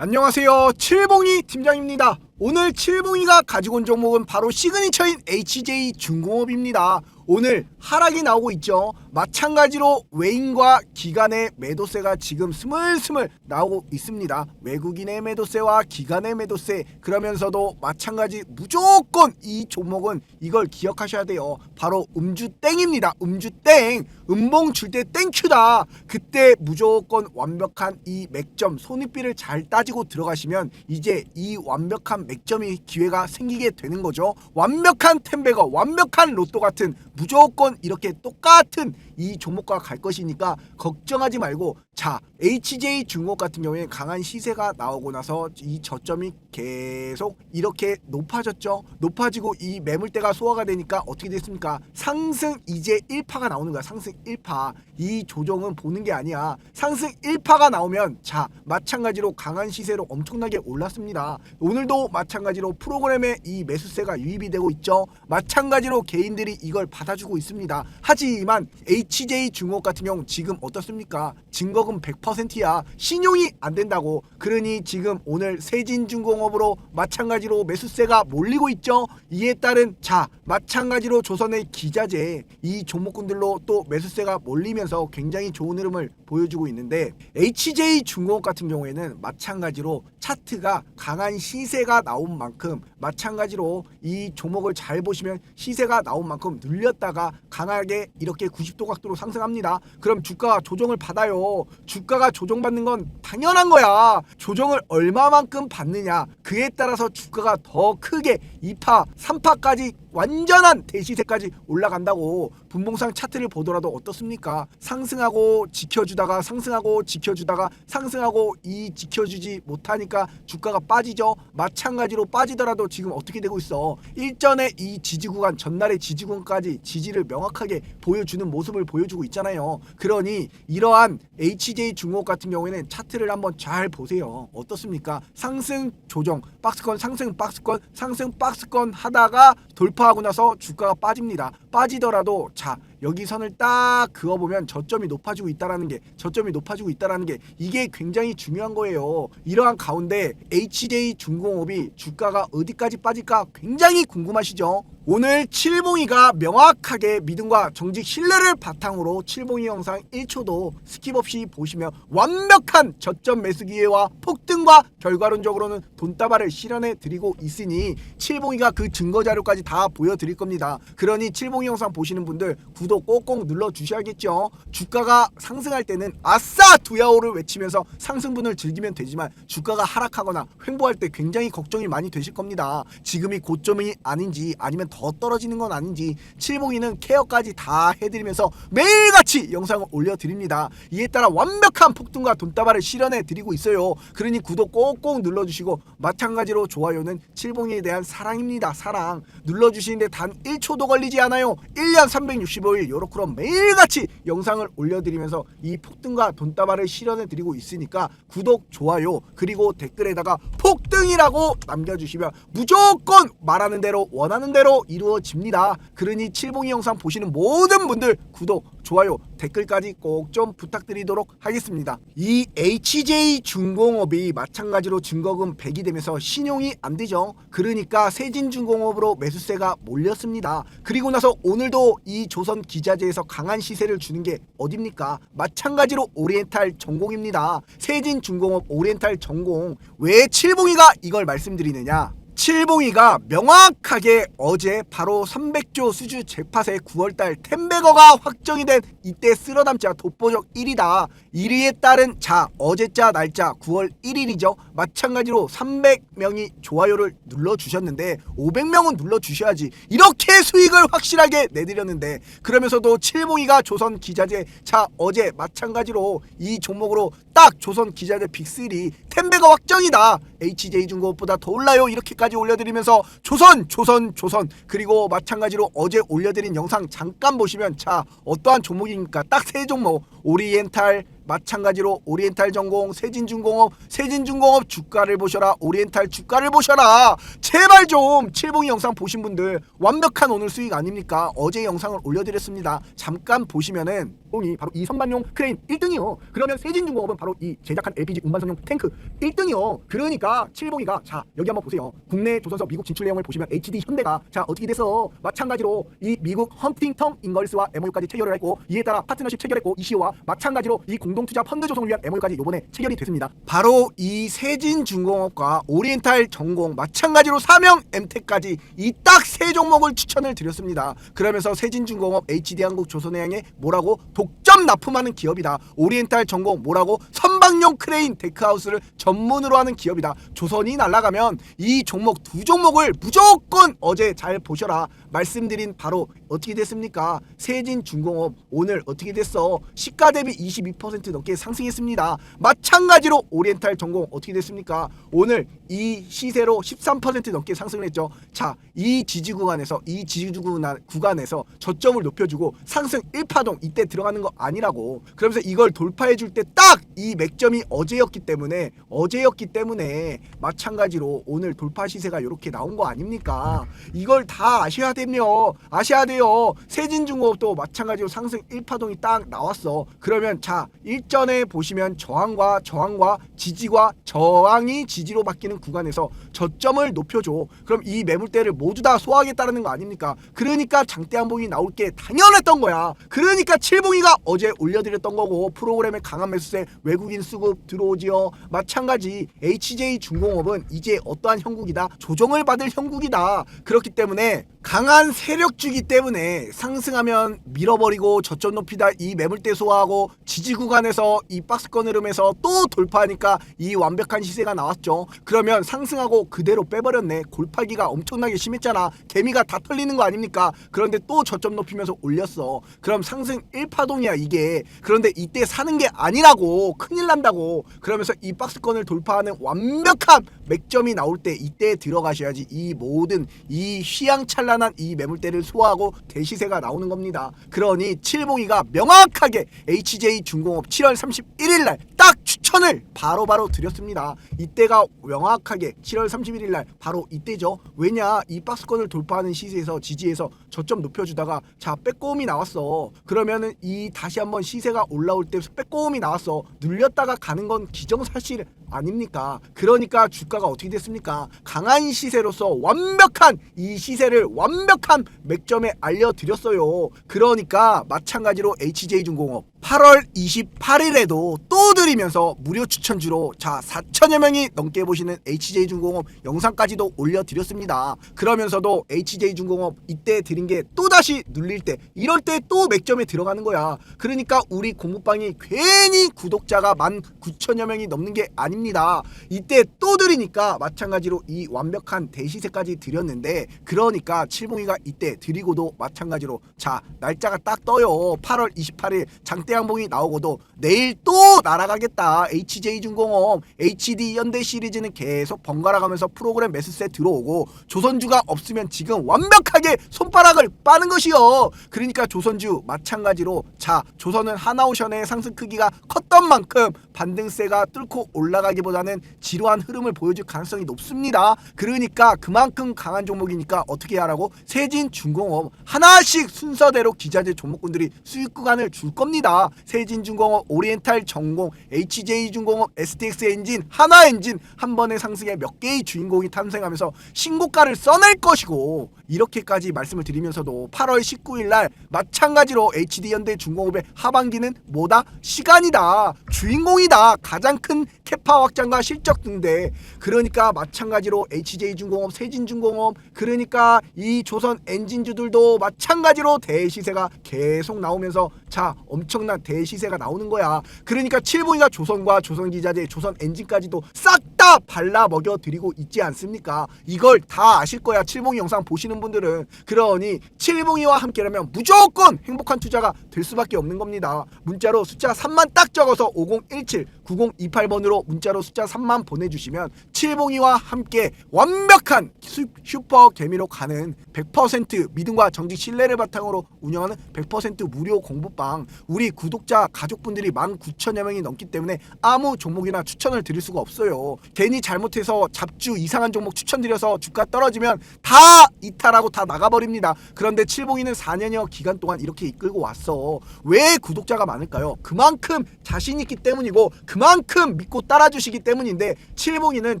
안녕하세요. 칠봉이 팀장입니다. 오늘 칠봉이가 가지고 온 종목은 바로 시그니처인 HJ 중공업입니다. 오늘 하락이 나오고 있죠. 마찬가지로 외인과 기관의 매도세가 지금 스물스물 나오고 있습니다. 외국인의 매도세와 기관의 매도세 그러면서도 마찬가지 무조건 이 종목은 이걸 기억하셔야 돼요. 바로 음주 땡입니다. 음주 땡. 음봉 줄 때 땡큐다. 그때 무조건 완벽한 이 맥점 손익비를 잘 따지고 들어가시면 이제 이 완벽한 맥점이 기회가 생기게 되는 거죠. 완벽한 템베거, 완벽한 로또 같은 무조건 이렇게 똑같은 이 종목과 갈 것이니까 걱정하지 말고 자 HJ 중국 같은 경우에 강한 시세가 나오고 나서 이 저점이 계속 이렇게 높아졌죠. 높아지고 이 매물대가 소화가 되니까 어떻게 됐습니까? 상승 이제 1파가 나오는 거야. 상승 1파. 이 조정은 보는 게 아니야. 상승 1파가 나오면 자 마찬가지로 강한 시세로 엄청나게 올랐습니다. 오늘도 마찬가지로 프로그램에 이 매수세가 유입이 되고 있죠. 마찬가지로 개인들이 이걸 받아주고 있습니다. 하지만 HJ 중국 같은 경우 지금 어떻습니까? 증거금 100%야. 신용이 안 된다고. 그러니 지금 오늘 세진중공업으로 마찬가지로 매수세가 몰리고 있죠. 이에 따른 자 마찬가지로 조선의 기자재 이 종목군들로 또 매수세가 몰리면서 굉장히 좋은 흐름을 보여주고 있는데 HJ 중공업 같은 경우에는 마찬가지로 차트가 강한 시세가 나온 만큼 마찬가지로 이 종목을 잘 보시면 시세가 나온 만큼 눌렸다가 강하게 이렇게 90도 각도로 상승합니다. 그럼 주가가 조정을 받아요. 주가가 조정받는 건 당연한 거야. 조정을 얼마만큼 받느냐 그에 따라서 주가가 더 크게 2파, 3파까지 완전한 대시세까지 올라간다고 분봉상 차트를 보더라도 어떻습니까? 상승하고 지켜주다가 상승하고 지켜주다가 상승하고 이 지켜주지 못하니까 주가가 빠지죠. 마찬가지로 빠지더라도 지금 어떻게 되고 있어? 일전에 이 지지 구간 전날의 지지 구간까지 지지를 명확하게 보여주는 모습을 보여주고 있잖아요. 그러니 이러한 HJ 중국 같은 경우에는 차트를 한번 잘 보세요. 어떻습니까? 상승 조정 박스권 상승 박스권 상승 박스권 하다가 돌파하고 나서 주가가 빠집니다. 빠지더라도 자 여기 선을 딱 그어보면 저점이 높아지고 있다라는 게 저점이 높아지고 있다라는 게 이게 굉장히 중요한 거예요. 이러한 가운데 HJ 중공업이 주가가 어디까지 빠질까 굉장히 궁금하시죠? 오늘 칠봉이가 명확하게 믿음과 정직 신뢰를 바탕으로 칠봉이 영상 1초도 스킵 없이 보시면 완벽한 저점 매수 기회와 폭등과 결과론적으로는 돈다발을 실현해 드리고 있으니 칠봉이가 그 증거 자료까지 다 보여드릴 겁니다. 그러니 칠봉이 영상 보시는 분들 구독 꼭꼭 눌러 주셔야겠죠. 주가가 상승할 때는 아싸 두야오를 외치면서 상승분을 즐기면 되지만 주가가 하락하거나 횡보할 때 굉장히 걱정이 많이 되실 겁니다. 지금이 고점이 아닌지 아니면 더 떨어지는 건 아닌지 칠봉이는 케어까지 다 해드리면서 매일같이 영상을 올려드립니다. 이에 따라 완벽한 폭등과 돈다발을 실현해 드리고 있어요. 그러니 구독 꼭꼭 눌러주시고 마찬가지로 좋아요는 칠봉이에 대한 사랑입니다. 사랑 눌러주시는데 단 1초도 걸리지 않아요. 1년 365일 요렇게 매일같이 영상을 올려드리면서 이 폭등과 돈다발을 실현해 드리고 있으니까 구독 좋아요 그리고 댓글에다가 폭등이라고 남겨주시면 무조건 말하는 대로 원하는 대로 이루어집니다. 그러니 칠봉이 영상 보시는 모든 분들 구독, 좋아요, 댓글까지 꼭 좀 부탁드리도록 하겠습니다. 이 HJ 중공업이 마찬가지로 증거금 100이 되면서 신용이 안 되죠. 그러니까 세진중공업으로 매수세가 몰렸습니다. 그리고 나서 오늘도 이 조선 기자재에서 강한 시세를 주는 게 어딥니까? 마찬가지로 오리엔탈 전공입니다. 세진중공업 오리엔탈 전공 왜 칠봉이가 이걸 말씀드리느냐? 칠봉이가 명확하게 어제 바로 300조 수주 잭팟의 9월달 템베거가 확정이 된 이때 쓸어담자 독보적 1위다. 1위에 따른 자 어제자 날짜 9월 1일이죠. 마찬가지로 300명이 좋아요를 눌러주셨는데 500명은 눌러주셔야지 이렇게 수익을 확실하게 내드렸는데 그러면서도 칠봉이가 조선 기자재 자 어제 마찬가지로 이 종목으로 딱 조선 기자재 빅3 템베거 확정이다. HJ중공업보다 더 올라요. 이렇게까지 올려드리면서 조선 조선 조선 그리고 마찬가지로 어제 올려드린 영상 잠깐 보시면 자 어떠한 종목입니까? 딱 세 종목 오리엔탈 마찬가지로 오리엔탈 전공, 세진중공업, 세진중공업 주가를 보셔라. 오리엔탈 주가를 보셔라. 제발 좀 칠봉이 영상 보신 분들 완벽한 오늘 수익 아닙니까? 어제 영상을 올려드렸습니다. 잠깐 보시면은 뽕이 바로 이 선반용 크레인 1등이요. 그러면 세진중공업은 바로 이 제작한 LPG 운반선용 탱크 1등이요. 그러니까 칠봉이가 자 여기 한번 보세요. 국내 조선소 미국 진출 내용을 보시면 HD 현대가 자 어떻게 돼서 마찬가지로 이 미국 헌팅턴 인걸스와 MOU까지 체결을 했고 이에 따라 파트너십 체결했고 이시오와 마찬가지로 이 공동 투자 펀드 조성을 위한 MOU까지 요번에 체결이 됐습니다. 바로 이 세진중공업과 오리엔탈 전공 마찬가지로 사명 엠텍까지 이 딱 세 종목을 추천을 드렸습니다. 그러면서 세진중공업 HD한국 조선해양에 뭐라고 독점 납품하는 기업이다. 오리엔탈 전공 뭐라고 선박용 크레인 데크하우스를 전문으로 하는 기업이다. 조선이 날아가면 이 종목 두 종목을 무조건 어제 잘 보셔라. 말씀드린 바로 어떻게 됐습니까? 세진중공업 오늘 어떻게 됐어? 시가 대비 22% 넘게 상승했습니다. 마찬가지로 오리엔탈 전공 어떻게 됐습니까? 오늘 이 시세로 13% 넘게 상승을 했죠. 자, 이 지지 구간에서 이 지지 구간- 구간에서 저점을 높여주고 상승 1파동 이때 들어가는 거 아니라고. 그러면서 이걸 돌파해 줄 때 딱 이 맥점이 어제였기 때문에 어제였기 때문에 마찬가지로 오늘 돌파 시세가 이렇게 나온 거 아닙니까? 이걸 다 아셔야 되며 아셔야 돼요. 세진중공업도 마찬가지로 상승 1파동이 딱 나왔어. 그러면 자 일전에 보시면 저항과 저항과 지지와 저항이 지지로 바뀌는 구간에서 저점을 높여줘. 그럼 이 매물대를 모두 다 소화하겠다는 거 아닙니까? 그러니까 장대 한봉이 나올 게 당연했던 거야. 그러니까 칠봉이가 어제 올려드렸던 거고 프로그램의 강한 매수세 외국인 수급 들어오지요. 마찬가지 HJ 중공업은 이제 어떠한 형국이다. 조정을 받을 형국이다. 그렇기 때문에 강한 세력주기 때문에 상승하면 밀어버리고 저점 높이다 이 매물대 소화하고 지지 구간에서 이 박스권 흐름에서 또 돌파하니까 이 완벽한 시세가 나왔죠. 그러면 상승하고 그대로 빼버렸네. 골파기가 엄청나게 심했잖아. 개미가 다 털리는 거 아닙니까? 그런데 또 저점 높이면서 올렸어. 그럼 상승 1파동이야 이게. 그런데 이때 사는 게 아니라고 큰일 난다고. 그러면서 이 박스권을 돌파하는 완벽한 맥점이 나올 때 이때 들어가셔야지 이 모든 이 휘황찬란 한 이 매물대를 소화하고 대시세가 나오는 겁니다. 그러니 칠봉이가 명확하게 HJ 중공업 7월 31일 날 딱 추천을 바로바로 드렸습니다. 이때가 명확하게 7월 31일 날 바로 이때죠. 왜냐 이 박스권을 돌파하는 시세에서 지지에서 저점 높여주다가 자 빼꼼이 나왔어. 그러면은 이 다시 한번 시세가 올라올 때 빼꼼이 나왔어. 눌렸다가 가는 건 기정사실 아닙니까? 그러니까 주가가 어떻게 됐습니까? 강한 시세로서 완벽한 이 시세를 완벽한 맥점에 알려드렸어요. 그러니까 마찬가지로 HJ중공업 8월 28일에도 또 드리면서 무료 추천주로 자 4천여 명이 넘게 보시는 HJ중공업 영상까지도 올려드렸습니다. 그러면서도 HJ중공업 이때 드 린게 또다시 눌릴 때 이럴 때 또 맥점에 들어가는 거야. 그러니까 우리 공부방이 괜히 구독자가 19,000여 명이 넘는 게 아닙니다. 이때 또 드리니까 마찬가지로 이 완벽한 대시세까지 드렸는데 그러니까 칠봉이가 이때 드리고도 마찬가지로 자 날짜가 딱 떠요. 8월 28일 장대양봉이 나오고도 내일 또 날아가겠다. HJ중공업, HD 현대 시리즈는 계속 번갈아 가면서 프로그램 매수세 들어오고 조선주가 없으면 지금 완벽하게 손 가락을 빠는 것이요. 그러니까 조선주 마찬가지로 자 조선은 하나오션의 상승 크기가 컸던 만큼 반등세가 뚫고 올라가기보다는 지루한 흐름을 보여줄 가능성이 높습니다. 그러니까 그만큼 강한 종목이니까 어떻게 하라고 세진 중공업 하나씩 순서대로 기자재 종목군들이 수익 구간을 줄 겁니다. 세진 중공업, 오리엔탈 전공, HJ중공업, STX 엔진, 하나 엔진 한 번의 상승에 몇 개의 주인공이 탄생하면서 신고가를 써낼 것이고 이렇게까지 말씀을 드리 면서도 8월 19일 날 마찬가지로 HD현대 중공업의 하반기는 뭐다? 시간이다. 주인공이다. 가장 큰 캐파 확장과 실적 등대. 그러니까 마찬가지로 HJ중공업, 세진 중공업 그러니까 이 조선 엔진주들도 마찬가지로 대시세가 계속 나오면서 자 엄청난 대시세가 나오는 거야. 그러니까 칠봉이가 조선과 조선 기자재, 조선 엔진까지도 싹 다 발라 먹여 드리고 있지 않습니까? 이걸 다 아실 거야. 칠봉이 영상 보시는 분들은 그러니 칠봉이와 함께라면 무조건 행복한 투자가 될 수밖에 없는 겁니다. 문자로 숫자 3만 딱 적어서 5017 9028번으로 문자로 숫자 3만 보내주시면 칠봉이와 함께 완벽한 슈- 슈퍼 개미로 가는 100% 믿음과 정직 신뢰를 바탕으로 운영하는 100% 무료 공부방 우리 구독자 가족분들이 19,000여 명이 넘기 때문에 아무 종목이나 추천을 드릴 수가 없어요. 괜히 잘못해서 잡주 이상한 종목 추천드려서 주가 떨어지면 다 이탈하고 다 나가버립니다. 그런데 칠봉이는 4년여 기간 동안 이렇게 이끌고 왔어. 왜 구독자가 많을까요? 그만큼 자신 있기 때문이고 그만큼 믿고 따라주시기 때문인데 칠봉이는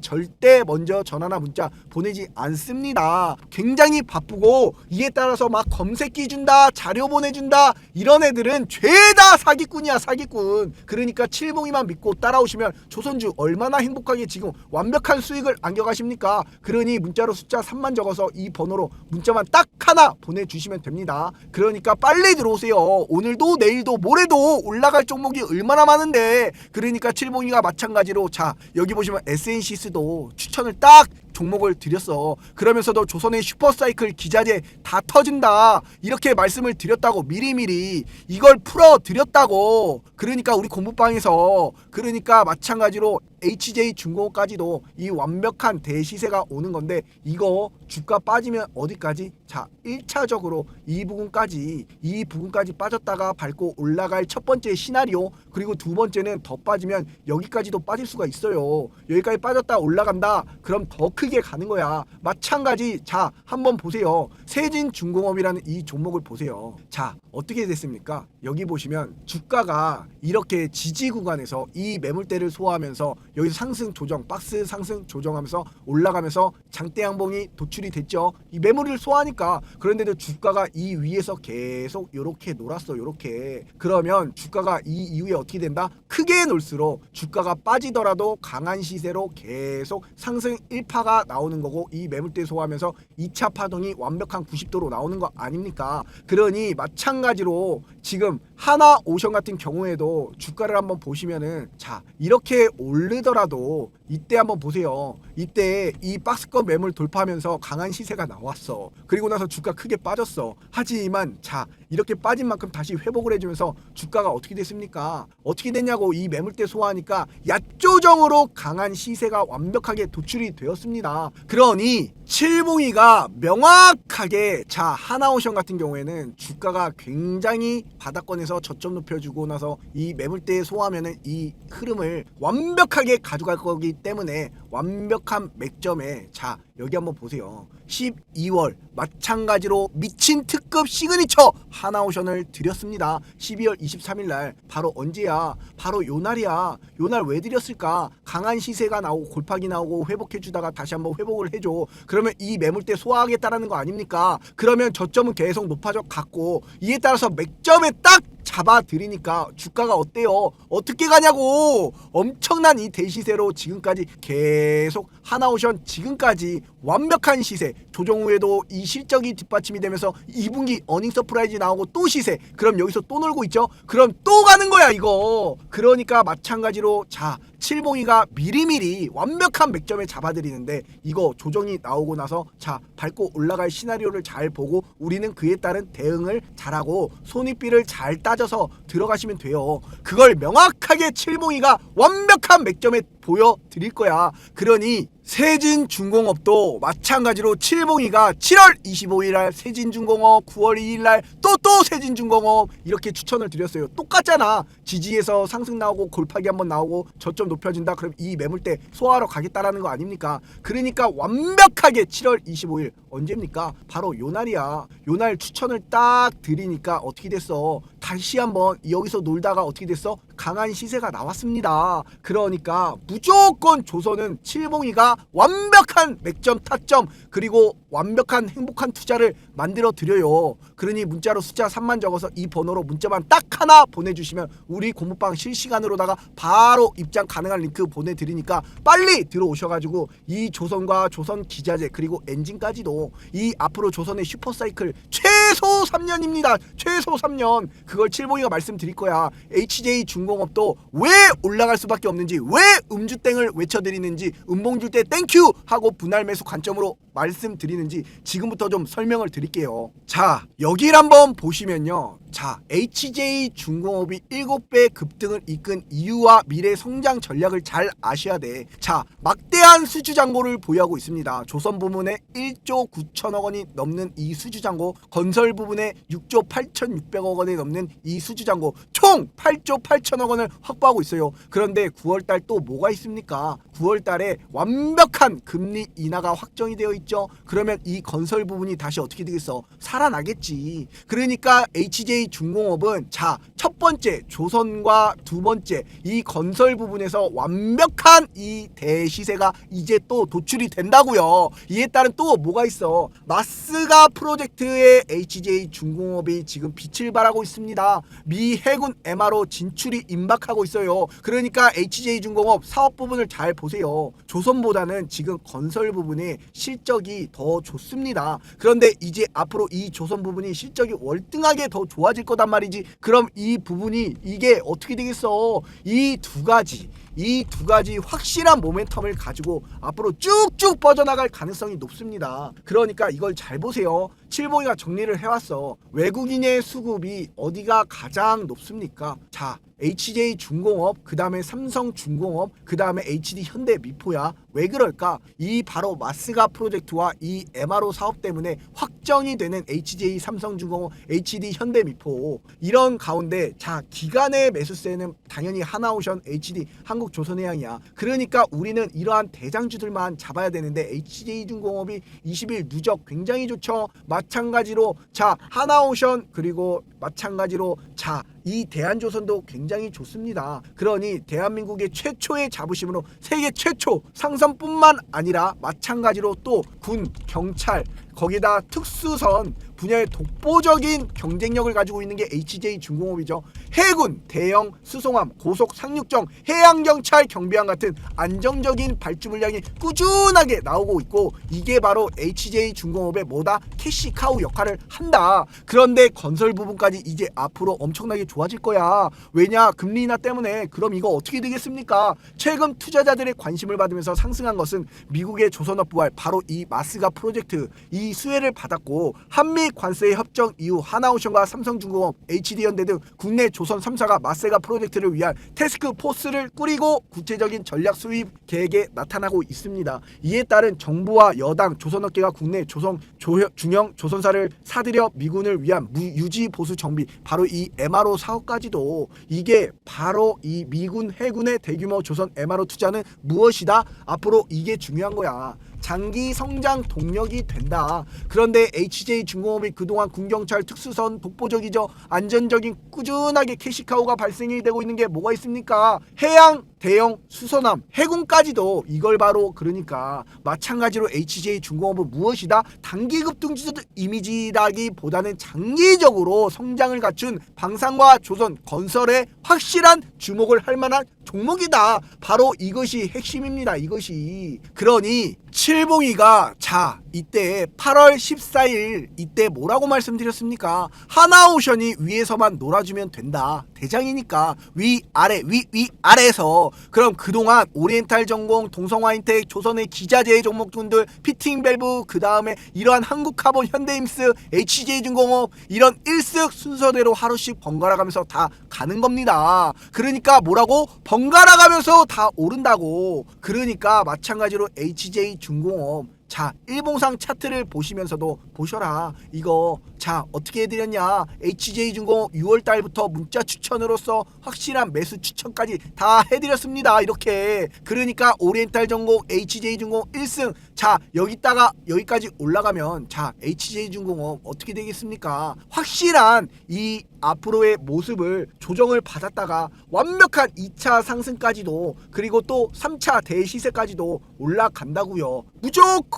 절대 먼저 전화나 문자 보내지 않습니다. 굉장히 바쁘고 이에 따라서 막 검색기 준다, 자료 보내준다 이런 애들은 죄다 사기꾼이야 사기꾼. 그러니까 칠봉이만 믿고 따라오시면 조선주 얼마나 행복하게 지금 완벽한 수익을 안겨가십니까? 그러니 문자로 숫자 3만 적어서 이 번호로 문자만 딱 하나 보내주시면 됩니다. 그러니까 빨리 들어오세요. 오늘도 내일도 모레도 올라갈 종목이 얼마나 많은데 그러니까 칠봉이가 마찬가지로 자 여기 보시면 SNCS도 추천을 딱 종목을 드렸어. 그러면서도 조선의 슈퍼사이클 기자재 다 터진다. 이렇게 말씀을 드렸다고 미리미리 이걸 풀어 드렸다고. 그러니까 우리 공부방에서 그러니까 마찬가지로 HJ 중공업까지도 이 완벽한 대시세가 오는 건데 이거 주가 빠지면 어디까지? 자, 1차적으로 이 부분까지 이 부분까지 빠졌다가 밟고 올라갈 첫 번째 시나리오 그리고 두 번째는 더 빠지면 여기까지도 빠질 수가 있어요. 여기까지 빠졌다 올라간다. 그럼 더 크게 가는 거야. 마찬가지 자, 한번 보세요. 세진 중공업이라는 이 종목을 보세요. 자, 어떻게 됐습니까? 여기 보시면 주가가 이렇게 지지 구간에서 이 매물대를 소화하면서 여기서 상승 조정, 박스 상승 조정하면서 올라가면서 장대 양봉이 도출이 됐죠. 이 매물을 소화하니까 그런데도 주가가 이 위에서 계속 요렇게 놀았어. 요렇게. 그러면 주가가 이 이후에 어떻게 된다? 크게 놀수록 주가가 빠지더라도 강한 시세로 계속 상승 1파가 나오는 거고 이 매물대 소화하면서 2차 파동이 완벽한 90도로 나오는 거 아닙니까? 그러니 마찬가지로 지금 하나 오션 같은 경우에도 주가를 한번 보시면은 자 이렇게 오르더라도 이때 한번 보세요. 이때 이 박스권 매물 돌파하면서 강한 시세가 나왔어. 그리고 나서 주가 크게 빠졌어. 하지만 자 이렇게 빠진 만큼 다시 회복을 해주면서 주가가 어떻게 됐습니까? 어떻게 됐냐고 이 매물대 소화하니까 얕조정으로 강한 시세가 완벽하게 도출이 되었습니다. 그러니 칠봉이가 명확하게 자 하나오션 같은 경우에는 주가가 굉장히 바닥권에서 저점 높여주고 나서 이 매물대에 소화하면은 이 흐름을 완벽하게 가져갈 거기 때문에 완벽한 맥점에 자 여기 한번 보세요. 12월 마찬가지로 미친 특급 시그니처 하나오션을 드렸습니다. 12월 23일 날 바로 언제야? 바로 요 날이야. 요 날 왜 드렸을까? 강한 시세가 나오고 골팍이 나오고 회복해 주다가 다시 한번 회복을 해줘. 그러면 이 매물대 소화하겠다라는 거 아닙니까? 그러면 저점은 계속 높아져 갔고 이에 따라서 맥점에 딱 잡아드리니까 주가가 어때요? 어떻게 가냐고! 엄청난 이 대시세로 지금까지 계속 하나오션 지금까지 완벽한 시세 조정 후에도 이 실적이 뒷받침이 되면서 2분기 어닝 서프라이즈 나오고 또 시세 그럼 여기서 또 놀고 있죠? 그럼 또 가는 거야 이거 그러니까 마찬가지로 자 칠봉이가 미리미리 완벽한 맥점에 잡아드리는데 이거 조정이 나오고 나서 자 밟고 올라갈 시나리오를 잘 보고 우리는 그에 따른 대응을 잘하고 손익비를 잘 따져서 들어가시면 돼요. 그걸 명확하게 칠봉이가 완벽한 맥점에 보여드릴 거야. 그러니 세진중공업도 마찬가지로 칠봉이가 7월 25일 날 세진중공업, 9월 2일 날 또 또 세진중공업 이렇게 추천을 드렸어요. 똑같잖아. 지지에서 상승 나오고 골파기 한번 나오고 저점 높여진다. 그럼 이 매물대 소화하러 가겠다라는 거 아닙니까? 그러니까 완벽하게 7월 25일 언제입니까? 바로 요 날이야. 요 날 추천을 딱 드리니까 어떻게 됐어? 다시 한번 여기서 놀다가 어떻게 됐어? 강한 시세가 나왔습니다. 그러니까 무조건 조선은 칠봉이가 완벽한 맥점 타점 그리고 완벽한 행복한 투자를 만들어 드려요. 그러니 문자로 숫자 3만 적어서 이 번호로 문자만 딱 하나 보내주시면 우리 공부방 실시간으로다가 바로 입장 가능한 링크 보내드리니까 빨리 들어오셔가지고 이 조선과 조선 기자재 그리고 엔진까지도 이 앞으로 조선의 슈퍼사이클 최 소 3년입니다. 최소 3년 그걸 칠봉이가 말씀드릴 거야. HJ 중공업도 왜 올라갈 수밖에 없는지 왜 음주땡을 외쳐드리는지 음봉 줄 때 땡큐 하고 분할 매수 관점으로 말씀드리는지 지금부터 좀 설명을 드릴게요. 자 여기를 한번 보시면요. 자, HJ 중공업이 7배 급등을 이끈 이유와 미래 성장 전략을 잘 아셔야 돼. 자, 막대한 수주 잔고를 보유하고 있습니다. 조선 부문에 1조 9천억 원이 넘는 이 수주 잔고, 건설 부분에 6조 8,600억 원이 넘는 이 수주 잔고, 총 8조 8천억 원을 확보하고 있어요. 그런데 9월 달 또 뭐가 있습니까? 9월 달에 완벽한 금리 인하가 확정이 되어 있죠. 그러면 이 건설 부분이 다시 어떻게 되겠어? 살아나겠지. 그러니까 HJ 중공업은 자, 첫 번째 조선과 두 번째 이 건설 부분에서 완벽한 이 대시세가 이제 또 도출이 된다고요. 이에 따른 또 뭐가 있어? 마스가 프로젝트의 HJ 중공업이 지금 빛을 발하고 있습니다. 미 해군 MRO 진출이 임박하고 있어요. 그러니까 HJ 중공업 사업 부분을 잘 보세요. 조선보다는 지금 건설 부분이 실적이 더 좋습니다. 그런데 이제 앞으로 이 조선 부분이 실적이 월등하게 더 좋아 질 거단 말이지. 그럼 이 부분이 이게 어떻게 되겠어? 이 두 가지 이 두 가지 확실한 모멘텀을 가지고 앞으로 쭉쭉 뻗어나갈 가능성이 높습니다. 그러니까 이걸 잘 보세요. 칠봉이가 정리를 해왔어. 외국인의 수급이 어디가 가장 높습니까? 자, HJ 중공업, 그 다음에 삼성 중공업, 그 다음에 HD 현대 미포야. 왜 그럴까? 이 바로 마스가 프로젝트와 이 MRO 사업 때문에 확정이 되는 HJ 삼성 중공업, HD 현대 미포 이런 가운데 자 기간의 매수세는 당연히 하나오션, HD 한국 조선해양이야. 그러니까 우리는 이러한 대장주들만 잡아야 되는데 HJ 중공업이 20일 누적 굉장히 좋죠. 마찬가지로 자 하나오션 그리고 마찬가지로 자 이 대한조선도 굉장히 좋습니다. 그러니 대한민국의 최초의 자부심으로 세계 최초 상선뿐만 아니라 마찬가지로 또 군, 경찰, 거기다 특수선 분야의 독보적인 경쟁력을 가지고 있는 게 HJ 중공업이죠. 해군, 대형 수송함, 고속 상륙정, 해양경찰, 경비함 같은 안정적인 발주 물량이 꾸준하게 나오고 있고 이게 바로 HJ 중공업의 뭐다 캐시카우 역할을 한다. 그런데 건설 부분까지 이제 앞으로 엄청나게 좋아질 거야. 왜냐 금리 인하 때문에 그럼 이거 어떻게 되겠습니까? 최근 투자자들의 관심을 받으면서 상승한 것은 미국의 조선업 부활 바로 이 마스가 프로젝트 이 수혜를 받았고 한미 관세 협정 이후 하나오션과 삼성중공업, HD현대 등 국내 조선 3사가 마세가 프로젝트를 위한 테스크 포스를 꾸리고 구체적인 전략 수입 계획에 나타나고 있습니다. 이에 따른 정부와 여당 조선업계가 국내 조선 조, 중형 조선사를 사들여 미군을 위한 무, 유지 보수 정비 바로 이 MRO 사업까지도 이게 바로 이 미군 해군의 대규모 조선 MRO 투자는 무엇이다? 앞으로 이게 중요한 거야. 장기 성장 동력이 된다. 그런데 HJ 중공업이 그동안 군경찰 특수선 독보적이죠. 안전적인 꾸준하게 캐시카우가 발생이 되고 있는 게 뭐가 있습니까? 해양 대형 수선함 해군까지도 이걸 바로 그러니까 마찬가지로 HJ 중공업은 무엇이다? 단기 급등주 이미지라기보다는 장기적으로 성장을 갖춘 방산과 조선 건설에 확실한 주목을 할 만한 종목이다. 바로 이것이 핵심입니다. 이것이. 그러니 칠봉이가 자 이때 8월 14일 이때 뭐라고 말씀드렸습니까? 하나오션이 위에서만 놀아주면 된다. 대장이니까 위 아래 위 위 아래에서 그럼 그동안 오리엔탈 전공 동성화인텍 조선의 기자재 종목군들 피팅 밸브 그 다음에 이러한 한국카본 현대임스 HJ중공업 이런 일쓱 순서대로 하루씩 번갈아 가면서 다 가는 겁니다. 그러니까 뭐라고 번갈아 가면서 다 오른다고. 그러니까 마찬가지로 HJ 중공업 자 일봉상 차트를 보시면서도 보셔라. 이거 자 어떻게 해드렸냐? HJ중공업 6월 달부터 문자 추천으로서 확실한 매수 추천까지 다 해드렸습니다. 이렇게. 그러니까 오리엔탈 전공 HJ중공업 1승. 자 여기다가 여기까지 올라가면 자 HJ중공업 어떻게 되겠습니까? 확실한 이 앞으로의 모습을 조정을 받았다가 완벽한 2차 상승까지도 그리고 또 3차 대시세까지도 올라간다고요. 무조건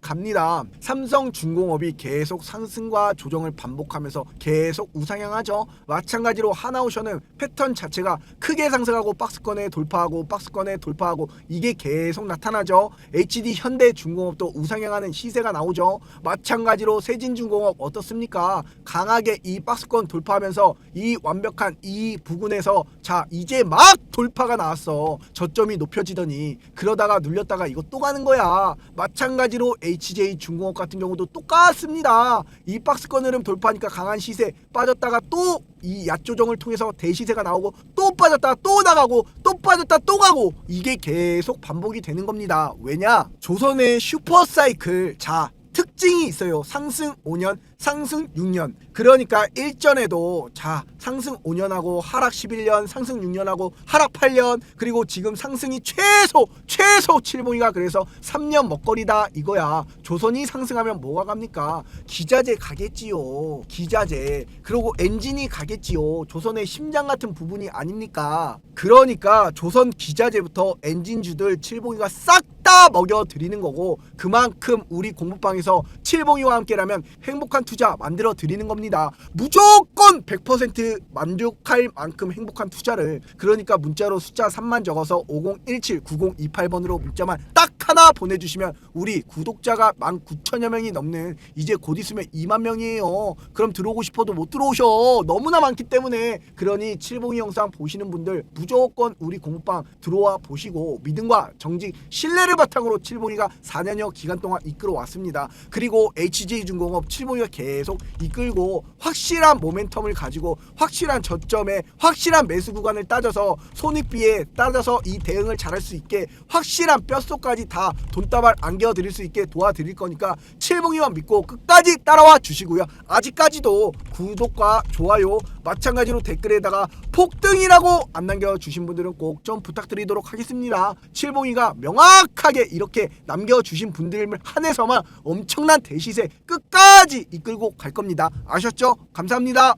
갑니다. 삼성중공업이 계속 상승과 조정을 반복하면서 계속 우상향하죠. 마찬가지로 하나오션은 패턴 자체가 크게 상승하고 박스권에 돌파하고 박스권에 돌파하고 이게 계속 나타나죠. HD 현대중공업도 우상향하는 시세가 나오죠. 마찬가지로 세진중공업 어떻습니까? 강하게 이 박스권 돌파하면서 이 완벽한 이 부근에서 자 이제 막 돌파가 나왔어. 저점이 높여지더니 그러다가 눌렸다가 이거 또 가는 거야. 마찬가지 마찬가지로 HJ 중공업 같은 경우도 똑같습니다. 이 박스권 흐름 돌파하니까 강한 시세 빠졌다가 또 이 약조정을 통해서 대시세가 나오고 또 빠졌다가 또 나가고 또 빠졌다 또 가고 이게 계속 반복이 되는 겁니다. 왜냐? 조선의 슈퍼사이클 자 특징이 있어요. 상승 5년, 상승 6년. 그러니까 일전에도 자 상승 5년하고 하락 11년, 상승 6년하고 하락 8년, 그리고 지금 상승이 최소 최소 7봉이가 그래서 3년 먹거리다 이거야. 조선이 상승하면 뭐가 갑니까? 기자재 가겠지요. 기자재. 그리고 엔진이 가겠지요. 조선의 심장 같은 부분이 아닙니까? 그러니까 조선 기자재부터 엔진주들 7봉이가 싹 다 먹여 드리는 거고 그만큼 우리 공부방에서 칠봉이와 함께라면 행복한 투자 만들어 드리는 겁니다. 무조건 100% 만족할 만큼 행복한 투자를 그러니까 문자로 숫자 3만 적어서 50179028번으로 문자만 딱 하나 보내주시면 우리 구독자가 19,000여 명이 넘는 이제 곧 있으면 2만 명이에요. 그럼 들어오고 싶어도 못 들어오셔. 너무나 많기 때문에 그러니 칠봉이 영상 보시는 분들 무조건 우리 공부방 들어와 보시고 믿음과 정직 신뢰를 바탕으로 칠봉이가 4년여 기간 동안 이끌어 왔습니다. 그리고 HJ중공업 칠봉이가 계속 이끌고 확실한 모멘텀을 가지고 확실한 저점에 확실한 매수 구간을 따져서 손익비에 따져서 이 대응을 잘할 수 있게 확실한 뼛속까지 다 돈다발 안겨 드릴 수 있게 도와드릴 거니까 칠봉이만 믿고 끝까지 따라와 주시고요. 아직까지도 구독과 좋아요 마찬가지로 댓글에다가 폭등이라고 안 남겨 주신 분들은 꼭 좀 부탁드리도록 하겠습니다. 칠봉이가 명확하게 이렇게 남겨 주신 분들 한해서만 엄청난 대시세 끝까지 이끌고 갈 겁니다. 아셨죠? 감사합니다.